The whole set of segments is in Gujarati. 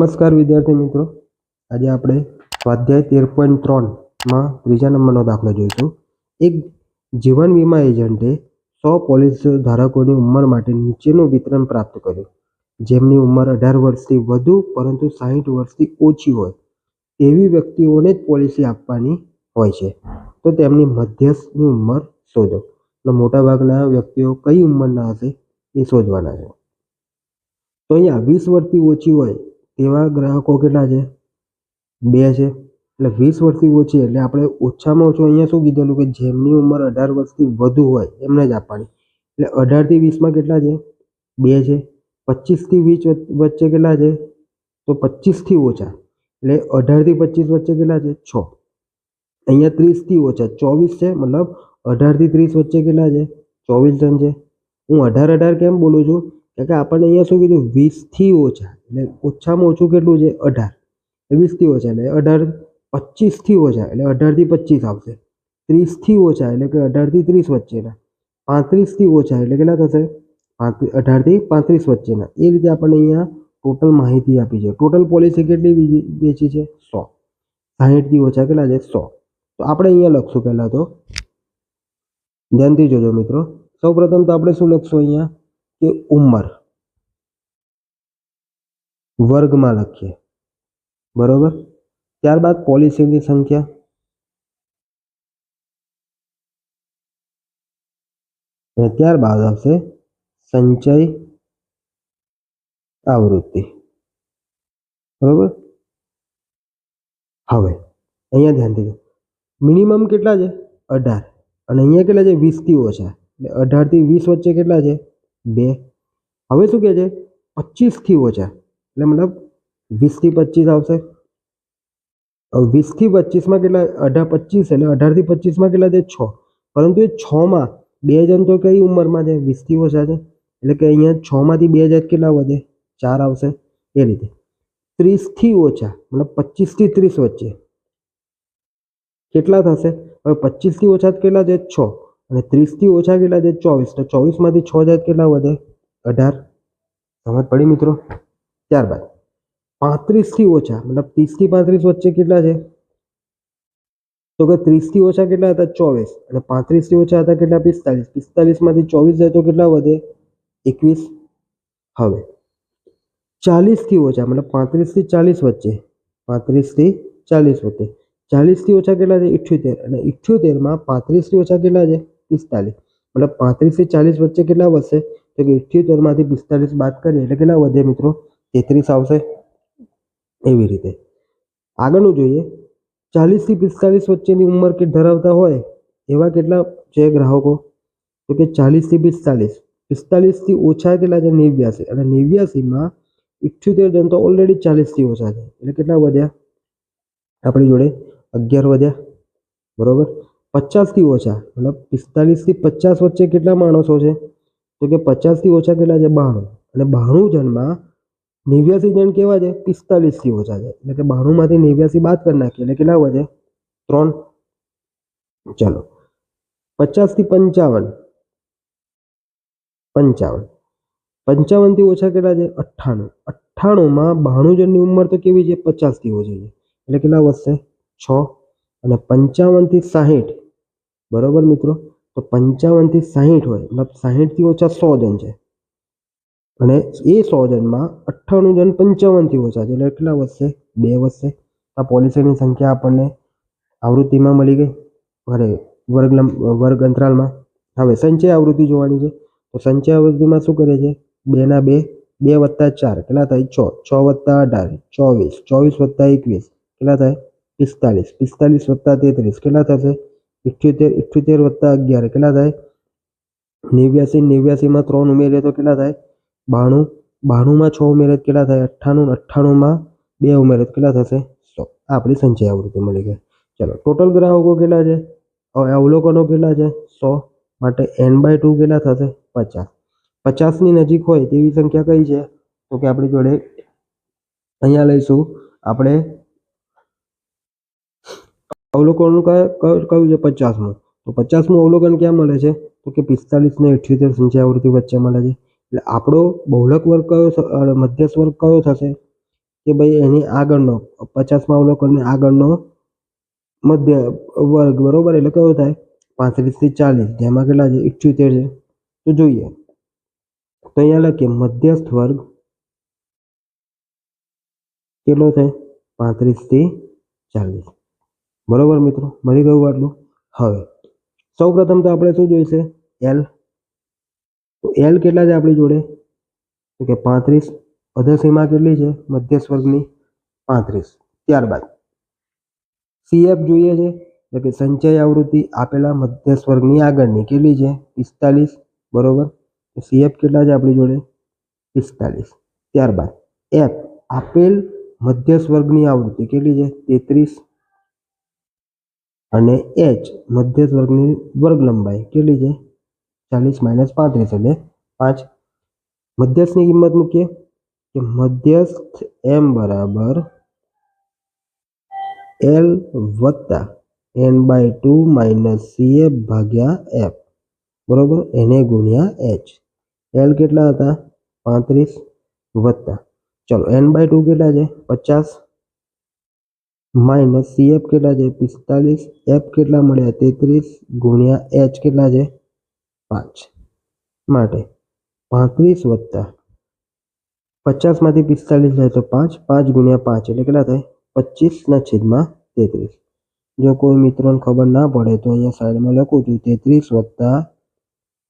નમસ્કાર વિદ્યાર્થી મિત્રો. આજે આપણે સ્વાધ્યાય તેર પોઈન્ટ ત્રણમાં ત્રીજા નંબરનો દાખલો જોઈશું. એક જીવન વીમા એજન્ટે સો પોલિસી ધારકોની ઉંમર માટે નીચેનું વિતરણ પ્રાપ્ત કર્યું. જેમની ઉંમર અઢાર વર્ષથી વધુ પરંતુ સાહીઠ વર્ષથી ઓછી હોય તેવી વ્યક્તિઓને જ પોલિસી આપવાની હોય છે. તો તેમની મધ્યસ્થની ઉંમર શોધો. એટલે મોટાભાગના વ્યક્તિઓ કઈ ઉંમરના હશે એ શોધવાના છે. તો અહીંયા વીસ વર્ષથી ઓછી હોય તેવા ગ્રાહકો કેટલા છે? બે છે. એટલે વીસ વર્ષથી ઓછી એટલે આપણે ઓછામાં ઓછું અહીંયા શું કીધેલું કે જેમની ઉંમર અઢાર વર્ષથી વધુ હોય એમને જ આપવાની. એટલે અઢારથી વીસમાં કેટલા છે? બે છે. પચીસથી વીસ વચ્ચે કેટલા છે? તો પચીસથી ઓછા. એટલે અઢારથી પચીસ વચ્ચે કેટલા છે? છ. અહીંયા ત્રીસથી ઓછા. ચોવીસ છે, મતલબ અઢારથી ત્રીસ વચ્ચે કેટલા છે? ચોવીસ જણ છે. હું અઢાર અઢાર કેમ બોલું છું? કે આપણને અહીંયા શું કીધું? વીસથી ઓછા. એટલે ઓછામાં ઓછું કેટલું છે? અઢાર. વીસથી ઓછા. એટલે અઢાર પચીસથી ઓછા. એટલે અઢારથી પચીસ આવશે. ત્રીસથી ઓછા. એટલે કે અઢારથી ત્રીસ વચ્ચેના. પાંત્રીસથી ઓછા. એટલે કેટલા થશે? અઢારથી પાંત્રીસ વચ્ચેના. એ રીતે આપણને અહીંયા ટોટલ માહિતી આપી છે. ટોટલ પોલિસી કેટલી વેચી છે? સો. સાહીઠથી ઓછા કેટલા છે? સો. તો આપણે અહીંયા લખશું પહેલાં તો. ધ્યાનથી જોજો મિત્રો. સૌપ્રથમ તો આપણે શું લખશું અહીંયા? કે ઉંમર વર્ગમાં લખીએ બરોબર ત્યારબાદ પોલિસીની સંખ્યા અને ત્યારબાદ આવશે સંચય આવૃત્તિ બરોબર હવે અહીંયા ધ્યાનથી જો મિનિમમ કેટલા છે અઢાર અને અહીંયા કેટલા છે વીસથી ઓછા એટલે અઢારથી વીસ વચ્ચે કેટલા છે બે. હવે શું કહે છે? પચીસથી ઓછા. એટલે મતલબ વીસથી પચીસ આવશે. વીસથી પચીસમાં કેટલા? અઢાર પચીસ એટલે અઢારથી પચીસમાં કેટલા છે છ. પરંતુ એ છમાં બે જણ તો કઈ ઉંમરમાં છે? વીસથી ઓછા છે. એટલે કે અહીંયા છમાંથી બે હજાર કેટલા વધે? ચાર આવશે. એ રીતે. ત્રીસથી ઓછા. મતલબ પચીસથી ત્રીસ વચ્ચે. કેટલા થશે? હવે પચીસથી ઓછા કેટલા છે છ. અને ત્રીસથી ઓછા કેટલા છે? ચોવીસ. તો ચોવીસમાંથી છ હજાર કેટલા વધે? અઢાર. સમજ પડી મિત્રો? ત્યારબાદ પાંત્રીસથી ઓછા, મતલબ ત્રીસથી પાંત્રીસ વચ્ચે કેટલા છે? તો કે ત્રીસથી ઓછા કેટલા હતા? ચોવીસ. અને પાંત્રીસથી ઓછા હતા કેટલા? પિસ્તાલીસ. પિસ્તાલીસમાંથી ચોવીસ જાય તો કેટલા વધે? એકવીસ. હવે ચાલીસથી ઓછા, મતલબ પાંત્રીસથી ચાલીસ વચ્ચે. પાંત્રીસથી ચાલીસ વચ્ચે. ચાલીસથી ઓછા કેટલા છે? ઇઠ્યોતેર. અને ઇઠ્યોતેરમાં પાંત્રીસથી ઓછા કેટલા છે? પિસ્તાલીસ. મતલબ પાંત્રીસથી ચાલીસ વચ્ચે કેટલા વધશે? તો કે ઇઠ્યોતેરમાંથી પિસ્તાલીસ બાદ કરીએ એટલે કેટલા વધે મિત્રો? તેત્રીસ આવશે. એવી રીતે. આગળનું જોઈએ. ચાલીસથી પિસ્તાલીસ વચ્ચેની ઉંમર કે ધરાવતા હોય એવા કેટલા છે ગ્રાહકો? તો કે ચાલીસથી પિસ્તાલીસ. પિસ્તાલીસથી ઓછા કેટલા છે? નેવ્યાસી. અને નેવ્યાસીમાં ઇઠ્યોતેર જણ તો ઓલરેડી ચાલીસથી ઓછા છે. એટલે કેટલા વધ્યા? આપણી જોડે અગિયાર વધ્યા. બરોબર? પચાસથી ઓછા, મતલબ પિસ્તાલીસથી પચાસ વચ્ચે કેટલા માણસો છે? તો કે પચાસથી ઓછા કેટલા છે? બાણું. અને બાણું જણમાં નેવ્યાસી જણ કેવા છે? પિસ્તાલીસથી ઓછા છે. એટલે કે બાણુંમાંથી નેવ્યાસી બાદ કરી નાખીએ. એટલે કેટલા વધે ત્રણ. ચાલો. પચાસથી પંચાવન. પંચાવન. પંચાવનથી ઓછા કેટલા છે? અઠ્ઠાણું. અઠ્ઠાણુંમાં બાણું જણની ઉંમર તો કેવી છે? પચાસથી ઓછી છે. એટલે કેટલા વધશે? છ. અને પંચાવનથી સાહીઠ. બરોબર મિત્રો? તો પંચાવનથી સાહીઠ હોય, મતલબ સાહીઠથી ઓછા સો જણ છે. અને એ સો જણમાં અઠ્ઠાણું જણ પંચાવનથી ઓછા છે, એટલે કેટલા વધશે? બે વધશે. આ પોલિસીની સંખ્યા આપણને આવૃત્તિમાં મળી ગઈ. અરે, વર્ગ વર્ગ અંતરાલમાં હવે સંચય આવૃત્તિ જોવાની છે. તો સંચય આવૃત્તિમાં શું કરે છે? બેના બે બે વત્તા ચાર, કેટલા થાય? છ. છ વત્તા અઢાર, ચોવીસ. ચોવીસ વત્તા એકવીસ, કેટલા થાય? પિસ્તાલીસ. પિસ્તાલીસ વત્તા તેત્રીસ, કેટલા થશે? ઇઠ્યોતેર ઇઠ્યોતેર વત્તા અગિયાર કેટલા થાય નેવ્યાસી નેવ્યાસીમાં ત્રણ ઉમેરીએ તો કેટલા થાય બાણું બાણુંમાં છ ઉમેરે તો કેટલા થાય અઠ્ઠાણું અઠ્ઠાણુંમાં બે ઉમેરે તો કેટલા થશે સો આ આપણી સંચય આવૃત્તિ મળી ગઈ ચલો ટોટલ ગ્રાહકો કેટલા છે હવે અવલોકનો કેટલા છે સો માટે એન બાય ટુ કેટલા થશે પચાસ પચાસની નજીક હોય તેવી સંખ્યા કઈ છે તો કે આપણી જોડે અહીંયા લઈશું આપણે અવલોકન કયું છે પચાસમું. તો પચાસમું અવલોકન ક્યાં મળે છે? તો કે પિસ્તાલીસ ને અઠ્યોતેર સંચય આવૃત્તિ વચ્ચે મળે છે. એટલે આપણો બહુલક વર્ગ કયો મધ્યસ્થ વર્ગ કયો થશે? કે ભાઈ એની આગળનો, પચાસમાં અવલોકનની આગળનો મધ્ય વર્ગ, બરોબર? એટલે કયો થાય? પાંત્રીસથી ચાલીસ. જેમાં કેટલા છે? ઇઠ્યોતેર છે. તો જોઈએ. તો અહીંયા લખીએ, મધ્યસ્થ વર્ગ કેટલો થાય? પાંત્રીસથી ચાલીસ. બરોબર મિત્રો? મળી ગયું આટલું? હવે, સૌપ્રથમ તો આપણે શું જોઈશે? એલ તો એલ કેટલા છે આપણી જોડે? તો કે પાંત્રીસ. અધસીમા કેટલી છે? મધ્યસ્થ વર્ગની પાંત્રીસ. ત્યારબાદ સીએફ જોઈએ છે? એટલે કે સંચય આવૃત્તિ આપેલા મધ્યસ્થ વર્ગની આગળની કેટલી છે? પિસ્તાલીસ. બરોબર? સીએફ કેટલા છે આપણી જોડે? પિસ્તાલીસ. ત્યારબાદ એફ આપેલ મધ્યસ્થ વર્ગની આવૃત્તિ કેટલી છે? તેત્રીસ. અને એચ મધ્યસ્થ વર્ગની વર્ગ લંબાઈ કેટલી છે ચાલીસ માઇનસ પાંત્રીસ એટલે પાંચ મધ્યસ્થની કિંમત મૂકીએ કે મધ્યસ્થ એમ બરાબર એલ વત્તા N by two minus CF ભાગ્યા એફ બરોબર એને ગુણ્યા એચ એલ કેટલા હતા પાંત્રીસ વત્તા ચલો એન બાય ટુ કેટલા છે પચાસ માઇનસ સીએફ કેટલા છે પિસ્તાલીસ એફ કેટલા મળ્યા તેત્રીસ ગુણ્યા એચ કેટલા છે પાંચ માટે પાંત્રીસ વત્તા પચાસમાંથી પિસ્તાલીસ જાય તો પાંચ પાંચ ગુણ્યા પાંચ એટલે કેટલા થાય પચીસના છેદમાં તેત્રીસ જો કોઈ મિત્રોને ખબર ના પડે તો અહીંયા સાઈડમાં લખું છું તેત્રીસ વત્તા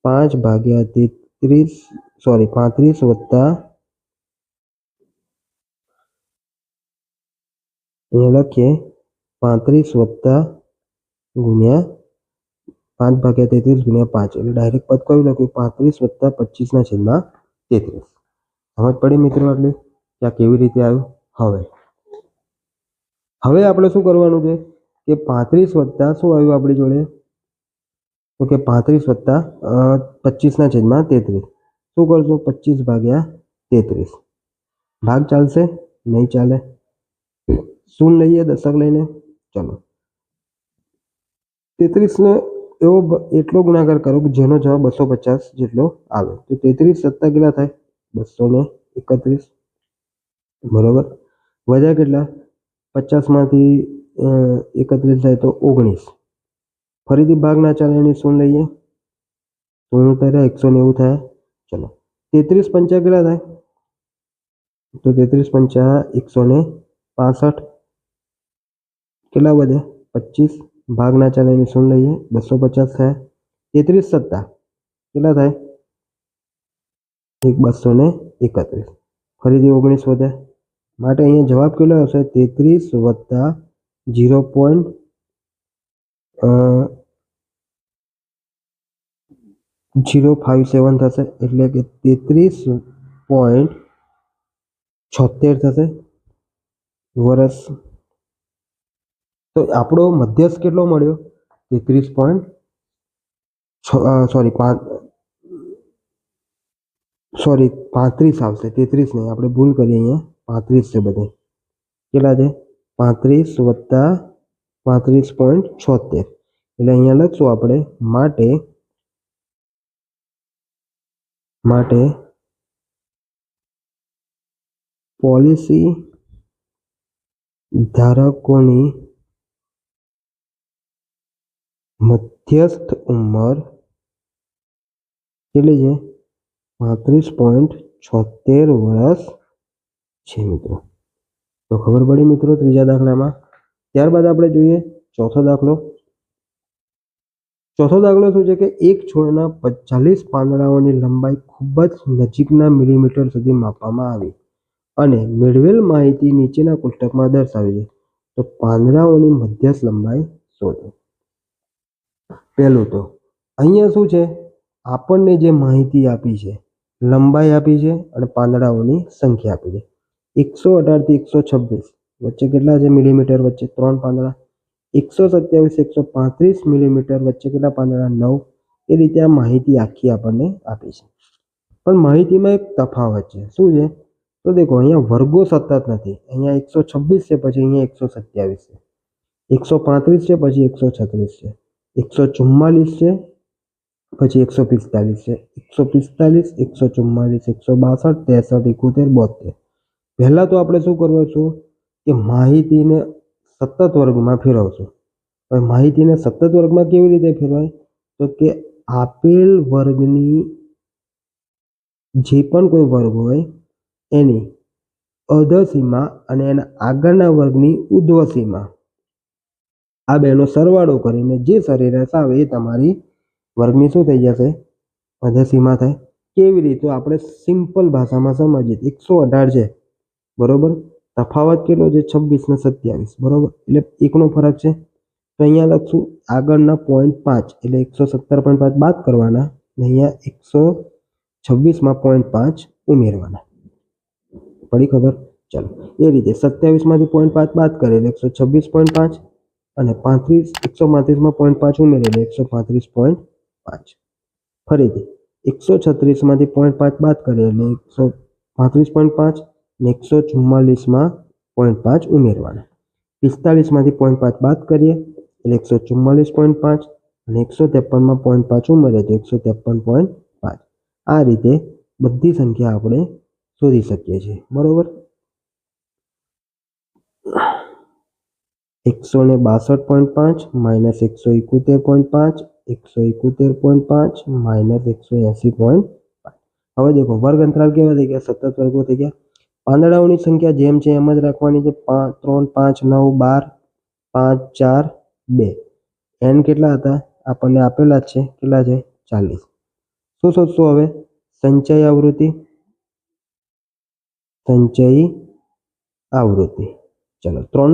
પાંચ ભાગ્યા તેત્રીસ સોરી પાંત્રીસ વત્તા અહીંયા લખીએ પાંત્રીસ વત્તા ગુણ્યા પાંચ ભાગ્યા તેત્રીસ ગુણ્યા પાંચ. એટલે ડાયરેક્ટ પદ કયું લખ્યું? પાંત્રીસ વત્તા પચીસના છેદમાં તેત્રીસ. સમજ પડી મિત્રો આટલી? કે આ કેવી રીતે આવ્યું? હવે. હવે આપણે શું કરવાનું છે? કે પાંત્રીસ વત્તા શું આવ્યું આપણી જોડે? તો કે પાંત્રીસ વત્તા પચીસના છેદમાં તેત્રીસ. શું કરશું? પચીસ ભાગ્યા તેત્રીસ. ભાગ ચાલશે? નહીં ચાલે? શું લઈએ દશક લઈને ચલો તેત્રીસને એવો બ- એટલો ગુણાકાર કરો કે જેનો જવાબ બસો પચાસ જેટલો આવે તો તેત્રીસ સત્તા કેટલા થાય બસો ને એકત્રીસ બરોબર વધ્યા કેટલા પચાસમાંથી એકત્રીસ થાય તો ઓગણીસ ફરીથી ભાગ ના ચાલે એની શું લઈએ શું ત્યારે એકસો નેવું થાય ચલો તેત્રીસ પંચા કેટલા થાય તો તેત્રીસ પંચા એકસો ને પાસઠ કેટલા વધે પચીસ ભાગ ના ચાલે એની શું લઈએ બસો પચાસ થાય તેત્રીસ સત્તા કેટલા થાય એક બસો ને એકત્રીસ ફરીથી ઓગણીસ વધે માટે અહીંયા જવાબ કેટલો હશે તેત્રીસ વત્તા zero point zero five seven થશે એટલે કે તેત્રીસ પોઈન્ટ છોતેર થશે વર્ષ તો આપણો મધ્યસ્થ કેટલો મળ્યો તેત્રીસ પોઈન્ટ સોરી પાંચ સોરી પાંત્રીસ આવશે તેત્રીસ નહીં આપણે ભૂલ કરીએ અહીંયા પાંત્રીસ છે બધે કેટલા છે પાંત્રીસ વત્તા પાંત્રીસ પોઈન્ટ છોતેર એટલે અહીંયા લખશું આપણે માટે માટે પોલિસી ધારકોની મધ્યસ્થ ઉંમર કેટલી છે? પાંત્રીસ પોઈન્ટ છોતેર વર્ષ છે મિત્રો. તો ખબર પડી મિત્રો ત્રીજા દાખલામાં? ત્યારબાદ આપણે જોઈએ ચોથો દાખલો. ચોથો દાખલો શું છે કે એક છોડના ચાલીસ પાંદડાઓની લંબાઈ ખૂબ જ નજીકના મિલીમીટર સુધી માપવામાં આવી અને મેળવેલ માહિતી નીચેના કોષ્ટકમાં દર્શાવી છે. તો પાંદડાઓની મધ્યસ્થ લંબાઈ શોધો. પહેલું તો, અહીંયા શું છે? આપણને જે માહિતી આપી છે, લંબાઈ આપી છે અને પાંદડાઓની સંખ્યા આપી છે. એકસો અઢારથી એકસો છવ્વીસ, વચ્ચે કેટલા છે મિલીમીટર? વચ્ચે ત્રણ પાંદડા. એકસો સત્યાવીસ, એકસો પાંત્રીસ મિલીમીટર, વચ્ચે કેટલા પાંદડા? નવ. એ રીતે આ માહિતી આખી આપણને આપી છે. પણ માહિતીમાં એક તફાવત છે. શું છે? તો દેખો, અહીંયા વર્ગો સતત નથી. અહીંયા એકસો છવ્વીસ છે, પછી અહીંયા એકસો સત્યાવીસ છે. એકસો પાંત્રીસ છે, પછી એકસો છત્રીસ છે. એકસો ચુમ્માલીસ છે, પછી એકસો પિસ્તાલીસ છે. એકસો પિસ્તાલીસ, એકસો ચુમ્માલીસ એકસો બાસઠ, ત્રેસઠ, એકોતેર બોતેર પહેલાં તો આપણે શું કરવાનું કે માહિતીને સતત વર્ગમાં ફેરવશું. હવે માહિતીને સતત વર્ગમાં કેવી રીતે ફેરવાય? તો કે આપેલ વર્ગની જે પણ કોઈ વર્ગ હોય, એની અધસીમા અને એના આગળના વર્ગની ઉર્ધ્વ સીમા આ બેનો સરવાળો કરીને જે સરેરાશ આવે એ તમારી વર્ગની શું થઈ જશે? અધર થાય. કેવી રીતે? આપણે સિમ્પલ ભાષામાં સમજીએ. એકસો અઢાર છે. બરોબર? તફાવત કેટલો છે? છવ્વીસ ને સત્યાવીસ. બરોબર? એટલે એકનો ફરક છે. તો અહીંયા લખશું આગળના પોઈન્ટ પાંચ. એટલે એકસો સત્તર પોઈન્ટ પાંચ બાદ કરવાના. ને અહીંયા એકસો છવ્વીસમાં પોઈન્ટ પાંચ ઉમેરવાના. પડી ખબર? ચાલો. એ રીતે સત્યાવીસમાંથી પોઈન્ટ પાંચ બાદ કરીએ એટલે એકસો છવ્વીસ પોઈન્ટ પાંચ. અને પાંત્રીસ, એકસો પાંત્રીસમાં પોઈન્ટ પાંચ ઉમેરીએ એટલે એકસો પાંત્રીસ પોઈન્ટ પાંચ. ફરીથી, એકસો છત્રીસમાંથી પોઈન્ટ પાંચ બાદ કરીએ એટલે એકસો પાંત્રીસ પોઈન્ટ પાંચ અને એકસો ચુમ્માલીસમાં પોઈન્ટ પાંચ ઉમેરવાના. પિસ્તાલીસમાંથી પોઈન્ટ પાંચ બાદ કરીએ, એટલે એકસો ચુમ્માલીસ પોઈન્ટ પાંચ અને એકસો ત્રેપનમાં પોઈન્ટ પાંચ ઉમેરીએ તો એકસો ત્રેપન પોઈન્ટ પાંચ. આ રીતે બધી સંખ્યા આપણે શોધી શકીએ છીએ. બરોબર? એકસો ને બાસઠ પોઈન્ટ પાંચ માઇનસ એકસો એકોતેર પોઈન્ટ પાંચ એકસો એકોતેર પોઈન્ટ પાંચ માઇનસ એકસો એંસી પોઈન્ટ પાંચ હવે દેખો વર્ગ અંતરાલ કેવા થઈ ગયા સતત વર્ગો થઈ ગયા પાંદડાઓની સંખ્યા જેમ છે એમ જ રાખવાની છે પાંચ ત્રણ પાંચ નવ બાર પાંચ ચાર બે એન કેટલા હતા આપણને આપેલા જ છે કેટલા છે ચાલીસ શું શોધશું હવે સંચય આવૃત્તિ સંચયી આવૃત્તિ ચલો ત્રણ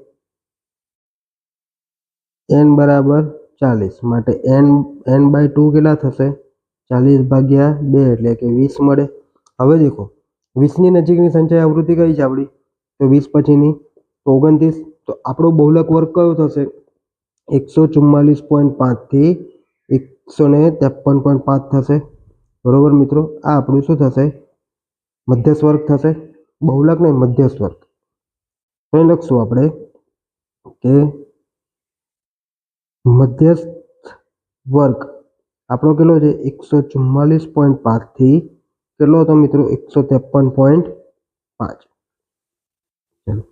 એન બરાબર ચાલીસ. માટે એન એન બાય ટુ કેટલા થશે? ચાલીસ ભાગ્યા બે એટલે કે વીસ મળે. હવે દેખો, વીસની નજીકની સંચય આવૃત્તિ કઈ છે આપણી? તો વીસ પછીની તો ઓગણત્રીસ. તો આપણો બહુલક વર્ગ કયો થશે? એકસો ચુમ્માલીસ પોઈન્ટ પાંચથી એકસો ને ત્રેપન પોઈન્ટ પાંચ થશે. બરોબર મિત્રો, આ આપણું શું થશે? મધ્યસ્થ વર્ગ થશે. બહુલક નહીં, મધ્યસ્થ વર્ગ. તો લખશું આપણે કે મધ્યસ્થ વર્ગ. આપણો કેટલો છે? એકસો ચુમ્માલીસ પોઈન્ટ પાંચથી કેટલો હતો મિત્રો? એકસો ત્રેપન પોઈન્ટ પાંચ. ચલો.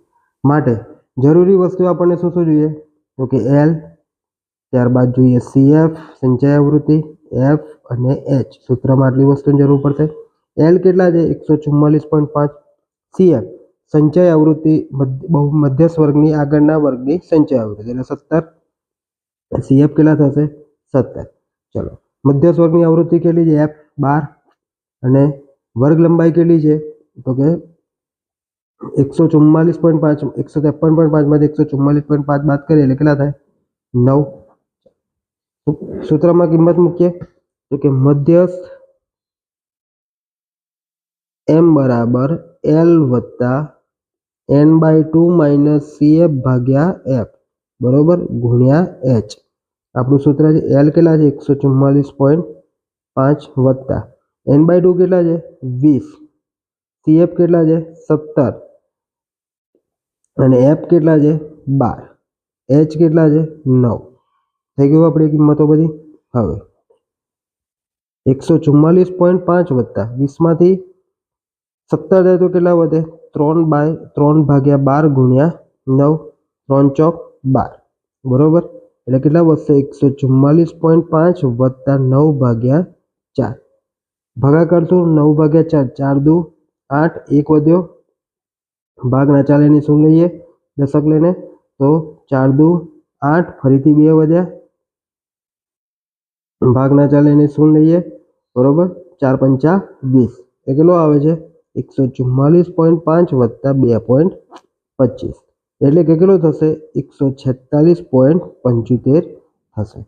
માટે જરૂરી વસ્તુ આપણને શું શું જોઈએ? તો કે એલ ત્યારબાદ જોઈએ સીએફ સંચય આવૃત્તિ એફ અને એચ સૂત્રમાં આટલી વસ્તુની જરૂર પડશે. એલ કેટલા છે? એકસો ચુમ્માલીસ પોઈન્ટ પાંચ. સીએફ સંચય આવૃત્તિ બહુ મધ્યસ્થ વર્ગની આગળના વર્ગની સંચય આવૃત્તિ. એટલે સત્તર સીએફ કેટલા થશે? સત્તર. ચલો. મધ્યસ્થ વર્ગની આવૃત્તિ કેટલી છે? એફ બાર. અને વર્ગ લંબાઈ કેટલી છે? તો કે એકસો ચુમ્માલીસ પોઈન્ટ પાંચ, એકસો ત્રેપન પોઈન્ટ પાંચમાંથી એકસો ચુમ્માલીસ પોઈન્ટ પાંચ બાદ કરીએ એટલે કેટલા થાય? નવ. સૂ- સૂત્રમાં કિંમત મૂકીએ. તો કે મધ્યસ્થ એમ બરાબર એલ વત્તા N by two minus C F ભાગ્યા એફ. બરોબર ગુણ્યા એચ આપણું સૂત્ર છે એલ કેટલા છે એકસો ચુમ્માલીસ પોઈન્ટ પાંચ વત્તા એન બાય ટુ કેટલા છે વીસ સીએફ કેટલા છે સત્તર અને એફ કેટલા છે બાર એચ કેટલા છે નવ થઈ ગયું આપણી કિંમતો બધી હવે એકસો ચુમ્માલીસ પોઈન્ટ પાંચ વત્તા વીસમાંથી સત્તર જાય તો કેટલા વધે ત્રણ બાય ત્રણ ભાગ્યા બાર ગુણ્યા નવ ત્રણ ચોક બાર બરોબર એટલે કેટલા વધશે એકસો ચુમ્માલીસ પોઈન્ટ પાંચ વત્તા નવ ભાગ્યા ચાર ભાગાકાર શું નવ ભાગ્યા ચાર ચાર દુ આઠ એક વધ્યો ભાગના ચાલેની શું લઈએ દશક લઈને તો ચાર દુ આઠ ફરીથી બે વધ્યા ભાગના ચાલેની શું લઈએ બરોબર ચાર પંચા વીસ એ કેટલો આવે છે એકસો ચુમ્માલીસ પોઈન્ટ પાંચ વત્તા બે પોઈન્ટ પચીસ એટલે કે કેટલો થશે એકસો છેતાલીસ પોઈન્ટ પંચોતેર થશે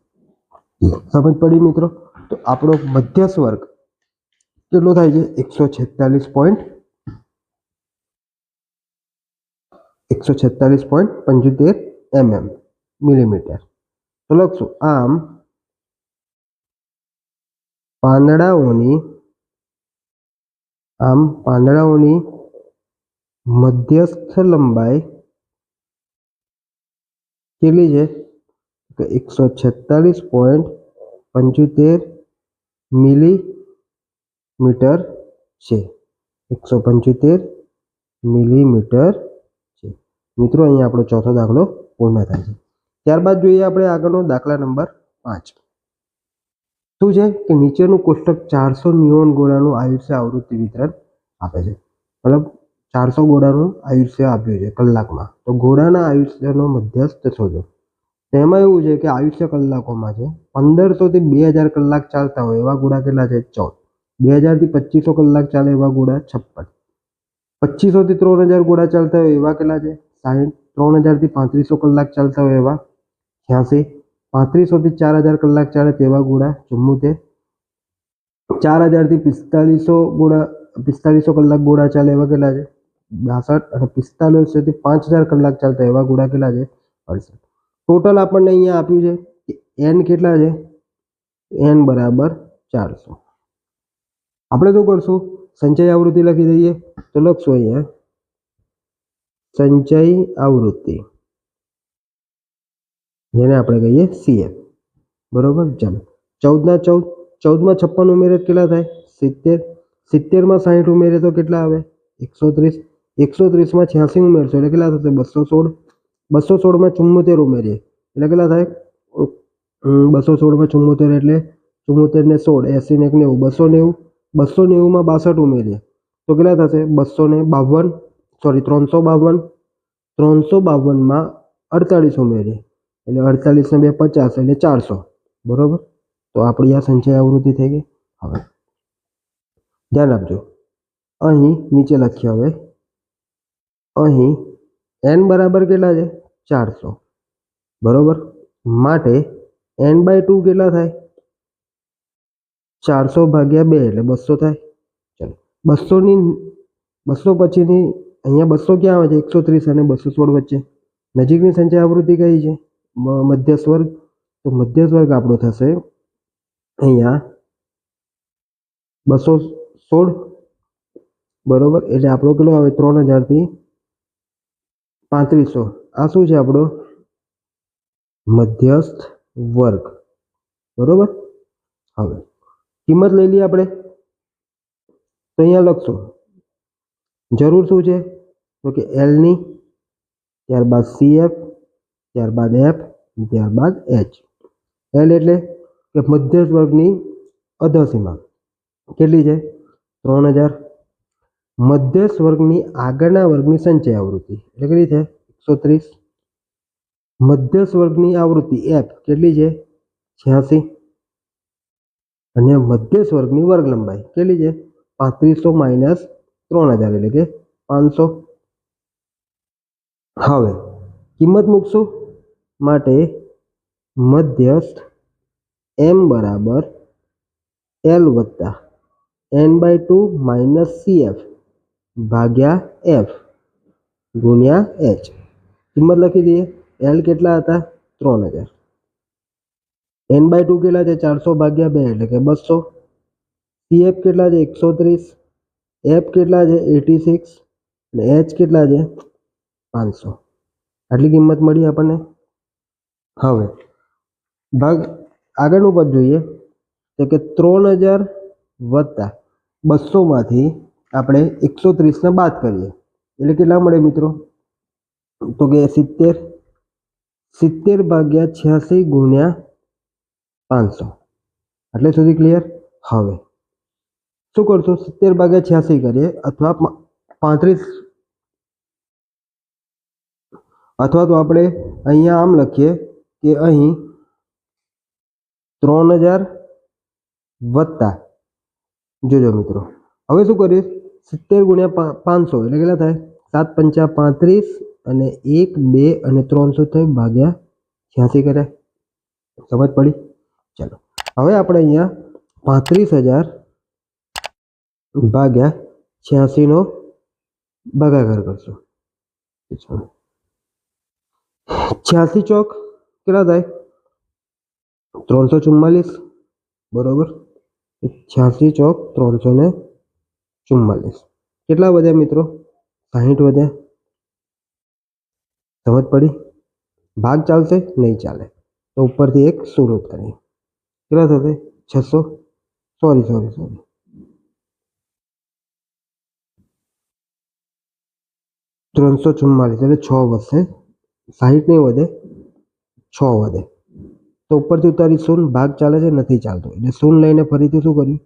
સમજ પડી મિત્રો તો આપણો મધ્યસ્થ વર્ગ કેટલો થાય છે એકસો છેતાલીસ પોઈન્ટ એકસો છેતાલીસ પોઈન્ટ પંચોતેર એમએમ મિલીમીટર તો લખશું આમ પાંદડાઓની આમ પાંદડાઓની મધ્યસ્થ લંબાઈ કેટલી છે? કે એકસો છેતાલીસ પોઈન્ટ પંચોતેર મિલીમીટર છે. એકસો પંચોતેર મિલીમીટર છે. મિત્રો, અહીંયા આપણો ચોથો દાખલો પૂર્ણ થાય છે. ત્યારબાદ જોઈએ આપણે આગળનો દાખલા નંબર પાંચ. શું છે? કે નીચેનું કોષ્ટક ચારસો નિયોન ગોળાનું આયુષ્ય આવૃત્તિ વિતરણ આપે છે. મતલબ ચારસો ગોળાનું આયુષ્ય આપ્યું છે કલાકમાં તો ગોળાના આયુષ્યનો મધ્યસ્થ શોધો તેમાં એવું છે કે આયુષ્ય કલાકોમાં છે પંદરસોથી બે હજાર કલાક ચાલતા હોય એવા ગોળા કેટલા છે ચૌદ બે હજારથી પચીસો કલાક ચાલે એવા ગોળા છપ્પન પચીસોથી ત્રણ હજાર ગોળા ચાલતા હોય એવા કેટલા છે સાહીઠ ત્રણ હજારથી પાંત્રીસો કલાક ચાલતા હોય એવા છ્યાસી પાંત્રીસોથી ચાર હજાર કલાક ચાલે તેવા ગોળા ચુમ્મોતેર ચાર હજારથી પિસ્તાલીસો ગોળા પિસ્તાલીસો કલાક ગોળા ચાલે એવા કેટલા છે બાસઠ અને પિસ્તાલીસોથી પાંચ હજાર કલાક ચાલતા એવા ગોળા કેટલા છે અડસઠ ટોટલ આપણને અહીંયા આપ્યું છે કે એન કેટલા છે એન બરાબર ચારસો આપણે શું કરશું સંચય આવૃત્તિ લખી દઈએ તો લખશું અહીંયા સંચય આવૃત્તિ જેને આપણે કહીએ સીએફ બરોબર ચાલો ચૌદના ચૌદ ચૌદમાં છપ્પન ઉમેરે તો કેટલા થાય સિત્તેર સિત્તેરમાં સાહીઠ ઉમેરે તો કેટલા આવે એકસો ત્રીસ એકસો ત્રીસમાં છ્યાસી ઉમેરશો એટલે કેટલા થશે? બસો સોળ? બસો સોળમાં ચુમ્મોતેર ઉમેરીએ. એટલે કેટલા થાય? બસો સોળમાં ચુમ્મોતેર એટલે ચુમ્મોતેર ને સોળ એસી ને એક નેવું, બસો નેવું, બસો નેવુંમાં બાસઠ ઉમેરીએ. તો કેટલા થશે? બસો ને બાવન સોરી ત્રણસો બાવન, ત્રણસો બાવનમાં અડતાલીસ ઉમેરીએ. એટલે અડતાલીસ ને બે પચાસ, એટલે ચારસો. બરોબર? તો આપણી આ સંચય આવૃત્તિ થઈ ગઈ. હવે ધ્યાન આપજો. અહીં નીચે લખીએ હવે. અહીં એન બરાબર કેટલા છે? ચારસો. બરોબર? માટે એન બાય ટુ કેટલા થાય? ચારસો ભાગ્યા બે એટલે બસો થાય. ચલો. બસોની, બસો પછીની, અહીંયા બસો ક્યાં આવે છે? એકસો ત્રીસ અને બસો સોળ વચ્ચે. નજીકની સંચય આવૃત્તિ કઈ છે? મધ્ય સ્વર્ગ. તો મધ્ય સ્વર્ગ આપણો થશે અહીંયા બસો સોળ. બરોબર? એટલે આપણો કેટલો આવે? ત્રણ હજારથી પાંત્રીસો. આ શું છે આપણો? મધ્યસ્થ વર્ગ. બરોબર? હવે, કિંમત લઈ લઈએ આપણે. તો અહીંયા લખશું. જરૂર શું છે? તો કે એલની ત્યારબાદ સીએફ ત્યારબાદ એફ ત્યારબાદ એચ એલ એટલે કે મધ્યસ્થ વર્ગની અધસીમા. કેટલી છે? ત્રણ હજાર મધ્યસ્થ વર્ગની આગળના વર્ગની સંચય આવૃત્તિ એટલે કેટલી છે એકસો ત્રીસ મધ્યસ્થ વર્ગની આવૃત્તિ એફ કેટલી છે છ્યાસી અને મધ્યસ્થ વર્ગની વર્ગ લંબાઈ કેટલી છે પાંત્રીસો માઇનસ ત્રણ હજાર એટલે કે પાંચસો હવે કિંમત મૂકશું માટે મધ્યસ્થ એમ બરાબર એલ વત્તા N by two minus CF ભાગ્યા એફ ગુણ્યા એચ કિંમત લખી દઈએ એલ કેટલા હતા ત્રણ હજાર એન બાય ટુ કેટલા છે ચારસો ભાગ્યા બે એટલે કે બસો સીએફ કેટલા છે એકસો ત્રીસ એફ કેટલા છે એટી સિક્સ અને એચ કેટલા છે પાંચસો આટલી કિંમત મળી આપણને હવે ભાગ આગળનું પદ જોઈએ તો કે ત્રણ હજાર વત્તા બસોમાંથી આપણે એકસો ત્રીસને બાદ કરીએ એટલે કેટલા મળે મિત્રો તો કે સિત્તેર સિત્તેર ભાગ્યા છ્યાસી ગુણ્યા પાંચસો એટલે સુધી ક્લિયર હવે શું કરશું સિત્તેર ભાગ્યા છ્યાસી કરીએ અથવા પા- પાંત્રીસ અથવા તો આપણે અહીંયા આમ લખીએ કે અહીં ત્રણ હજાર વત્તા જોજો મિત્રો હવે શું કરીએ સિત્તેર ગુણ્યા પાંચસો એટલે કેટલા થાય? સાત પંચા પાંત્રીસ અને એક, બે અને ત્રણસો થઈ ભાગ્યા છ્યાસી કર્યા. સમજ પડી? ચાલો. હવે આપણે અહીંયા પાંત્રીસ હજાર ભાગ્યા છ્યાસીનો ભાગાકાર કરશું. છ્યાસી ચોક કેટલા થાય? ત્રણસો ચુમ્માલીસ. બરોબર? છ્યાસી ચોક ત્રણસો ને ચુમ્માલીસ કેટલા વધ્યા મિત્રો સાહીઠ વધ્યા સમજ પડી ભાગ ચાલશે નહીં ચાલે તો ઉપરથી એક શૂન્ય ઉતારીએ કેટલા થશે છસો સોરી સોરી સોરી ત્રણસો ચુમ્માલીસ એટલે છ વધશે સાહીઠ નહીં વધે છ વધે તો ઉપરથી ઉતારી શૂન્ય ભાગ ચાલે છે નથી ચાલતો એટલે શૂન્ય લઈને ફરીથી શું કર્યું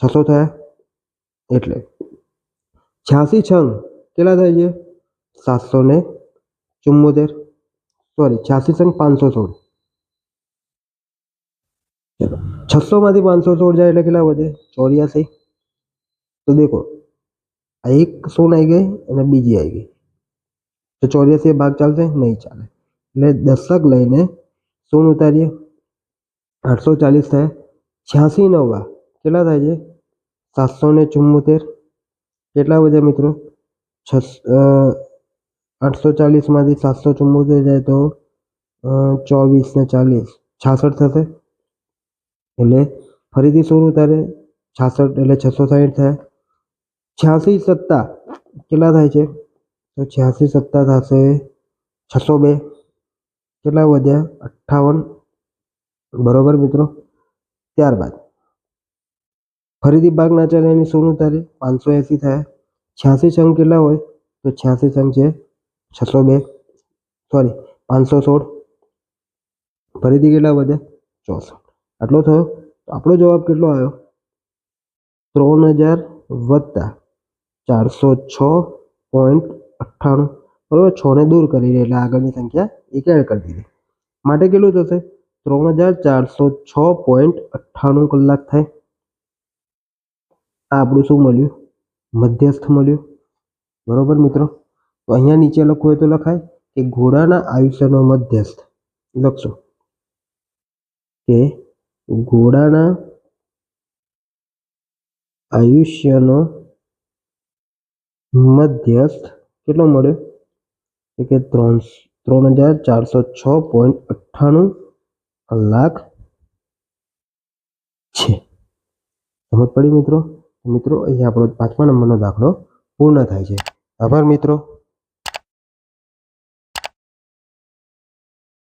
છસો થયા એટલે છ્યાસી છંગ કેટલા થાય છે સાતસો ને ચુમ્મોતેર સોરી છ્યાસી છંગ પાંચસો સોળ ચલો છસો માંથી પાંચસો સોળ જાય એટલે કેટલા વધે ચોર્યાસી તો દેખો આ એક શૂન્ય આવી ગઈ અને બીજી આવી ગઈ તો ચોર્યાસી ભાગ ચાલશે નહીં ચાલે એટલે દશક લઈને શૂન્ય ઉતારીએ આઠસો ચાલીસ થાય છ્યાસી નવા કેટલા થાય છે સાતસો ને ચુમ્મોતેર કેટલા વધ્યા મિત્રો? છસ આઠસો ચાલીસમાંથી સાતસો ચુમ્મોતેર જાય તો ચોવીસ ને ચાલીસ. છાસઠ થશે? એટલે ફરીથી શૂન્ય ત્યારે છાસઠ એટલે છસો સાહીઠ થાય. છ્યાસી સત્તા. કેટલા થાય છે? તો છ્યાસી સત્તા થશે છસો બે કેટલા વધ્યા? અઠ્ઠાવન. બરોબર મિત્રો? ત્યારબાદ. ફરીથી ભાગ ના ચાલે એની શૂન્ય ઉતારે પાંચસો એંસી થયા છ્યાસી સંઘ કેટલા હોય તો છ્યાસી સંઘ છે છસો બે સોરી પાંચસો સોળ ફરીથી કેટલા વધે ચોસઠ આટલો થયો તો આપણો જવાબ કેટલો આવ્યો ત્રણ હજાર વત્તા ચારસો છ પોઈન્ટ અઠ્ઠાણું બરાબર છ ને દૂર કરી દે એટલે આગળની સંખ્યા એક એડ કરી દીધી માટે કેટલું થશે ત્રણ હજાર ચારસો છ પોઈન્ટ અઠ્ઠાણું કલાક થાય આ આપણું શું મળ્યું મધ્યસ્થ મળ્યું બરોબર મિત્રો તો અહીંયા નીચે લખવું હોય તો લખાય કે ઘોડાના આયુષ્યનો મધ્યસ્થ લખશો કે ઘોડાના આયુષ્યનો મધ્યસ્થ કેટલો મળ્યો તો કે ત્રણ ત્રણ હજાર ચારસો છ પોઈન્ટ અઠ્ઠાણું કલાક છે સમજ પડી મિત્રો મિત્રો અહીંયા આપણો પાંચમા નંબરનો દાખલો પૂર્ણ થાય છે. આભાર મિત્રો.